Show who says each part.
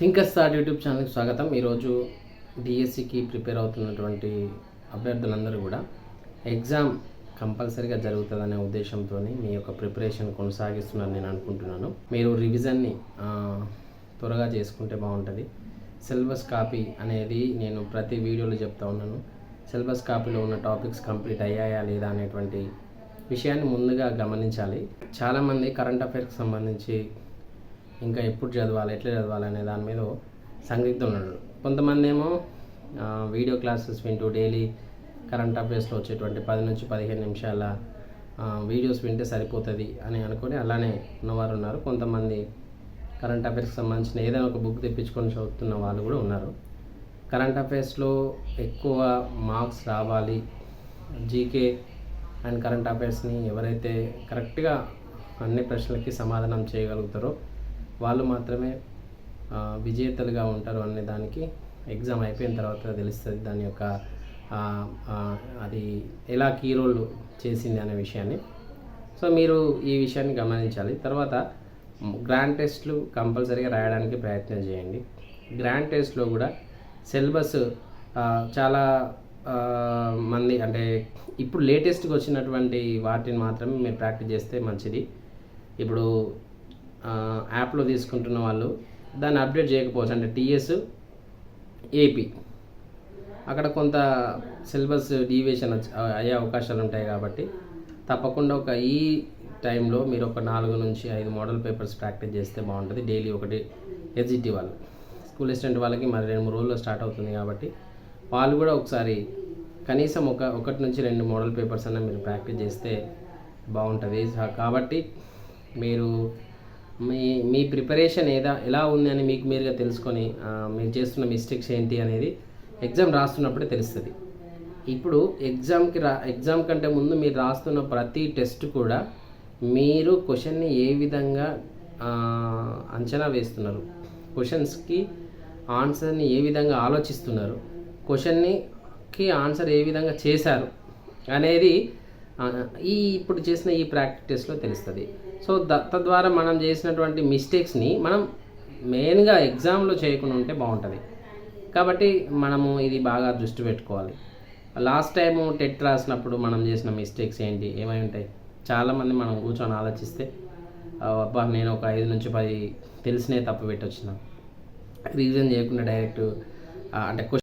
Speaker 1: Thinkers thought YouTube ఛానల్కి స్వాగతం. ఈరోజు డిఎస్సికి ప్రిపేర్ అవుతున్నటువంటి అభ్యర్థులందరూ కూడా ఎగ్జామ్ కంపల్సరీగా జరుగుతుందనే ఉద్దేశంతో మీ యొక్క ప్రిపరేషన్ కొనసాగిస్తున్నాను నేను అనుకుంటున్నాను. మీరు రివిజన్ని త్వరగా చేసుకుంటే బాగుంటుంది. సిలబస్ కాపీ అనేది నేను ప్రతి వీడియోలో చెప్తా ఉన్నాను. సిలబస్ కాపీలో ఉన్న టాపిక్స్ కంప్లీట్ అయ్యాయా లేదా అనేటువంటి విషయాన్ని ముందుగా గమనించాలి. చాలామంది కరెంట్ అఫైర్స్కి సంబంధించి ఇంకా ఎప్పుడు చదవాలి ఎట్లా చదవాలి అనే దాని మీద సందిగ్ధం ఉండడు కొంతమంది ఏమో వీడియో క్లాసెస్ వింటూ డైలీ కరెంట్ అఫైర్స్లో వచ్చేటువంటి పది నుంచి పదిహేను నిమిషాల వీడియోస్ వింటే సరిపోతుంది అని అనుకొని అలానే ఉన్నవారు ఉన్నారు. కొంతమంది కరెంట్ అఫైర్స్కి సంబంధించిన ఏదైనా ఒక బుక్ తెప్పించుకొని చదువుతున్న వాళ్ళు కూడా ఉన్నారు. కరెంట్ అఫైర్స్లో ఎక్కువ మార్క్స్ రావాలి. జీకే అండ్ కరెంట్ అఫైర్స్ని ఎవరైతే కరెక్ట్గా అన్ని ప్రశ్నలకి సమాధానం చేయగలుగుతారో వాళ్ళు మాత్రమే విజేతలుగా ఉంటారు అనే దానికి ఎగ్జామ్ అయిపోయిన తర్వాత తెలుస్తుంది దాని యొక్క అది ఎలా కీ రోల్ చేసింది అనే విషయాన్ని. సో మీరు ఈ విషయాన్ని గమనించాలి. తర్వాత గ్రాండ్ టెస్ట్లు కంపల్సరీగా రాయడానికి ప్రయత్నం చేయండి. గ్రాండ్ టెస్ట్లో కూడా సిలబస్ చాలా మంది అంటే ఇప్పుడు లేటెస్ట్గా వచ్చినటువంటి వాటిని మాత్రమే మీరు ప్రాక్టీస్ చేస్తే మంచిది. ఇప్పుడు యాప్లో తీసుకుంటున్న వాళ్ళు దాన్ని అప్డేట్ చేయకపోవచ్చు. అంటే టీఎస్ ఏపీ. అక్కడ కొంత సిలబస్ డీవియేషన్ అయ్యే అవకాశాలు ఉంటాయి కాబట్టి తప్పకుండా ఒక ఈ టైంలో మీరు ఒక నాలుగు నుంచి ఐదు మోడల్ పేపర్స్ ప్రాక్టీస్ చేస్తే బాగుంటుంది. డైలీ ఒకటి ఎస్జిటి వాళ్ళు. స్కూల్ అసిస్టెంట్ వాళ్ళకి మరి రెండు మూడు రోజుల్లో స్టార్ట్ అవుతుంది కాబట్టి వాళ్ళు కూడా ఒకసారి కనీసం ఒక ఒకటి నుంచి రెండు మోడల్ పేపర్స్ అన్న మీరు ప్రాక్టీస్ చేస్తే బాగుంటుంది. కాబట్టి మీరు మీ మీ ప్రిపరేషన్ ఏదా ఎలా ఉంది అని మీకు మీరుగా తెలుసుకొని మీరు చేస్తున్న మిస్టేక్స్ ఏంటి అనేది ఎగ్జామ్ రాస్తున్నప్పుడే తెలుస్తుంది. ఇప్పుడు ఎగ్జామ్కి రా ఎగ్జామ్ కంటే ముందు మీరు రాస్తున్న ప్రతి టెస్ట్ కూడా మీరు క్వశ్చన్ని ఏ విధంగా అంచనా వేస్తున్నారు? క్వశ్చన్స్కి ఆన్సర్ని ఏ విధంగా ఆలోచిస్తున్నారు? క్వశ్చన్నికి ఆన్సర్ ఏ విధంగా చేశారు? అనేది ఈ ఇప్పుడు చేసిన ఈ ప్రాక్టీస్లో తెలుస్తుంది. సో ద తద్వారా మనం చేసినటువంటి మిస్టేక్స్ని మనం మెయిన్గా ఎగ్జామ్లో చేయకుండా ఉంటే బాగుంటుంది. కాబట్టి మనము ఇది బాగా దృష్టి పెట్టుకోవాలి. లాస్ట్ టైము టెట్ రాసినప్పుడు మనం చేసిన మిస్టేక్స్ ఏంటి? ఏమై ఉంటాయి? చాలామంది మనం కూర్చొని ఆలోచిస్తే అబ్బా నేను ఒక ఐదు నుంచి పది తెలిసినే తప్పు పెట్టొచ్చిన. రీజన్ చేయకుండా డైరెక్ట్ అంటే క్వశ్చన్